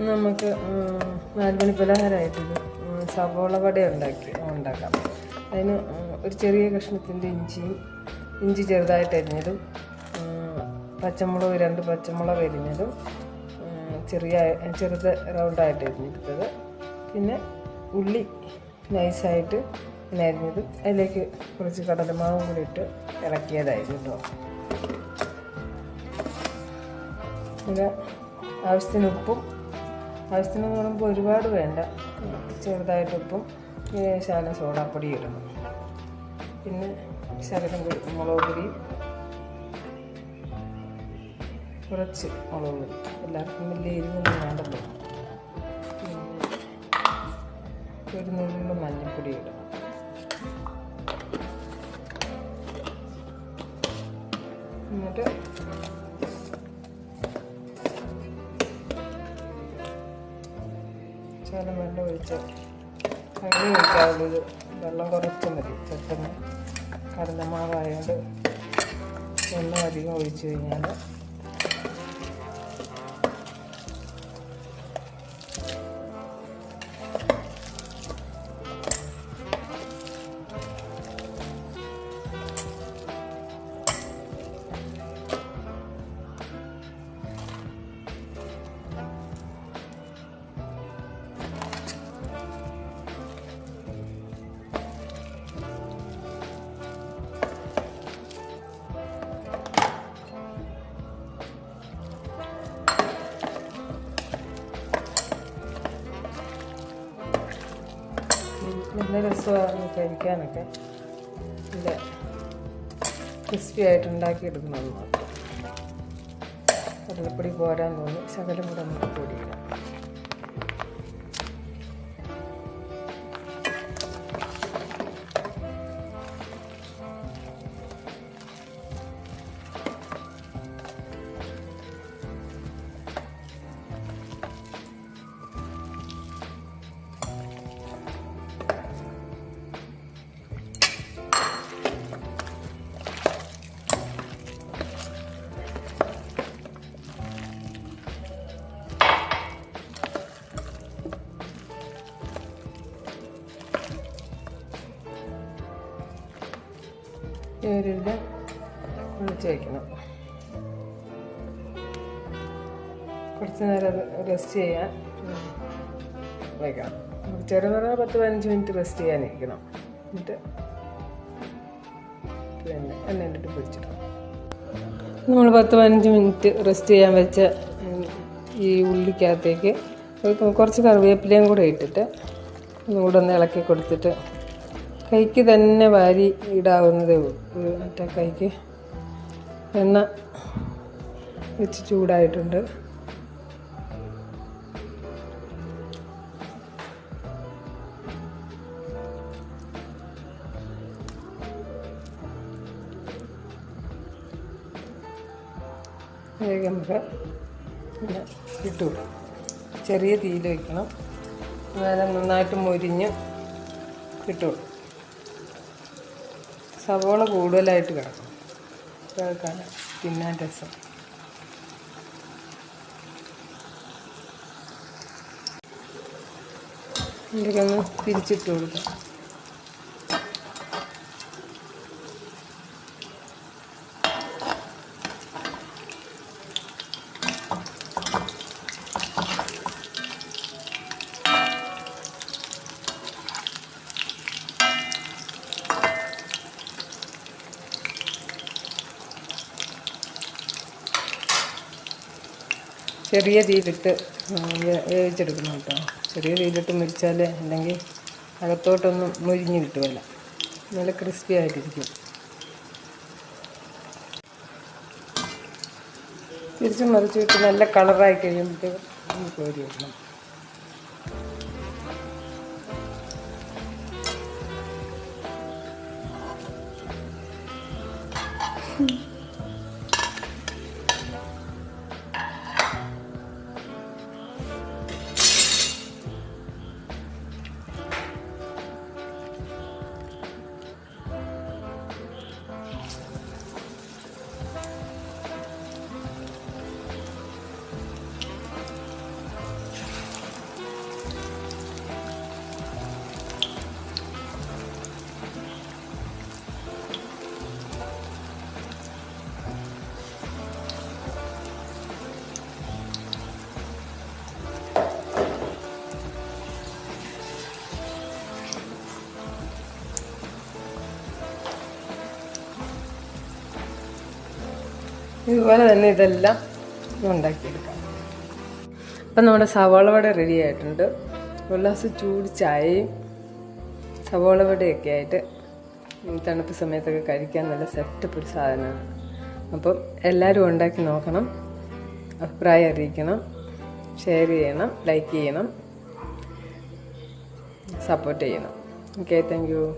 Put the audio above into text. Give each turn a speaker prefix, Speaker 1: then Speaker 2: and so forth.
Speaker 1: നമുക്ക് നാലുമണി പലഹാരമായിട്ടൊരു ഉം, സവോള വട ഉണ്ടാക്കി ഉണ്ടാക്കാം. അതിന് ഒരു ചെറിയ കഷ്ണത്തിന്റെ ഇഞ്ചിയും ഇഞ്ചി ചെറുതായിട്ട് അരിഞ്ഞതും പച്ചമുളക് രണ്ട് പച്ചമുളക് അരിഞ്ഞതും ചെറിയ ചെറുത് റൗണ്ടായിട്ട് അരിഞ്ഞെടുത്തത്. പിന്നെ ഉള്ളി നൈസായിട്ട് ഇങ്ങനെ അരിഞ്ഞതും അതിലേക്ക് കുറച്ച് കടലമാവും കൂടി ഇട്ട് ഇളക്കിയതായിരുന്നു കേട്ടോ ഇത് ആവശ്യത്തിന് ഉപ്പും ആവശ്യത്തിന് എന്ന് പറയുമ്പോൾ ഒരുപാട് വേണ്ട. ചെറുതായിട്ട് ഉപ്പും ശാലം സോഡാപ്പൊടി ഇടണം. പിന്നെ ശകലം മുളക് പൊടി കുറച്ച് മുളക് പൊടി. എല്ലാവർക്കും വലിയ എരിവൊന്നും വേണ്ടല്ലോ. ഒരു നുള്ളിൽ മഞ്ഞൾപ്പൊടി ഇടണം. എന്നിട്ട് ശകലം വെള്ളം ഒഴിച്ച് അങ്ങനെ ഒഴിക്കാവുള്ളൂ ഇത് വെള്ളം കുറച്ച് മതി. പെട്ടെന്ന് കടലമാവായതുകൊണ്ട് വെള്ളം അധികം ഒഴിച്ച് കഴിഞ്ഞാൽ നല്ല രസമാണ് കഴിക്കാനൊക്കെ. നല്ല ക്രിസ്പി ആയിട്ട് ഉണ്ടാക്കിയെടുക്കുന്നത് മാത്രം. കടലപ്പൊടി പോരാൻ തോന്നി. ശകലം കൂടെ നമുക്ക് പൊടിയിടാം. ഇത് ഒഴിച്ച് വയ്ക്കണം കുറച്ച് നേരം റെസ്റ്റ് ചെയ്യാൻ വയ്ക്കണം. ചെറുന്ന് പറഞ്ഞാൽ പത്ത് പതിനഞ്ച് മിനിറ്റ് റെസ്റ്റ് ചെയ്യാനിരിക്കണം എന്നിട്ട് പിന്നെ എണ്ണ ഇട്ടിട്ട് പൊരിച്ചിടണം നമ്മൾ പത്ത് പതിനഞ്ച് മിനിറ്റ് റെസ്റ്റ് ചെയ്യാൻ വെച്ച ഈ ഉള്ളിക്കകത്തേക്ക് കുറച്ച് കറിവേപ്പിലയും കൂടെ ഇട്ടിട്ട് ഒന്നുകൂടെ ഒന്ന് ഇളക്കി കൊടുത്തിട്ട് കൈക്ക് തന്നെ വാരി ഇടാവുന്നതേ ഉള്ളൂ. മറ്റേ കൈക്ക് എണ്ണ വെച്ച് ചൂടായിട്ടുണ്ട്. വേഗം പിന്നെ ഇട്ടു. ചെറിയ തീയിൽ വയ്ക്കണം അന്നേരം നന്നായിട്ട് മൊരിഞ്ഞ് കിട്ടുള്ളൂ സവോള കൂടുതലായിട്ട് കിടക്കും. കേൾക്കാൻ തിന്നാൻ രസം. എന്തൊക്കെ ഒന്ന് തിരിച്ചിട്ട് കൊടുക്കാം. ചെറിയ തീയിലിട്ട് വേവിച്ചെടുക്കണം കേട്ടോ. ചെറിയ തീയിലിട്ട് മുരിച്ചാൽ അല്ലെങ്കിൽ അകത്തോട്ടൊന്നും മുരിഞ്ഞ് കിട്ടുമല്ല നല്ല ക്രിസ്പി ആയിട്ടിരിക്കും. തിരിച്ച് മറിച്ച് വിട്ട് നല്ല കളറായി കഴിയുമ്പോഴത്തേക്കും കോരി വെക്കണം. Mm-hmm. ഇതുപോലെ തന്നെ ഇതെല്ലാം ഉണ്ടാക്കിയെടുക്കാം. അപ്പം നമ്മുടെ സവാള വട റെഡി ആയിട്ടുണ്ട്. ഗ്ലാസ് ചൂട് ചായയും സവാള വടയൊക്കെ ആയിട്ട് തണുപ്പ് സമയത്തൊക്കെ കഴിക്കാൻ നല്ല സെറ്റപ്പ് ഒരു സാധനമാണ്. അപ്പം എല്ലാവരും ഉണ്ടാക്കി നോക്കണം. അഭിപ്രായം അറിയിക്കണം. ഷെയർ ചെയ്യണം. ലൈക്ക് ചെയ്യണം. സപ്പോർട്ട് ചെയ്യണം. Okay thank you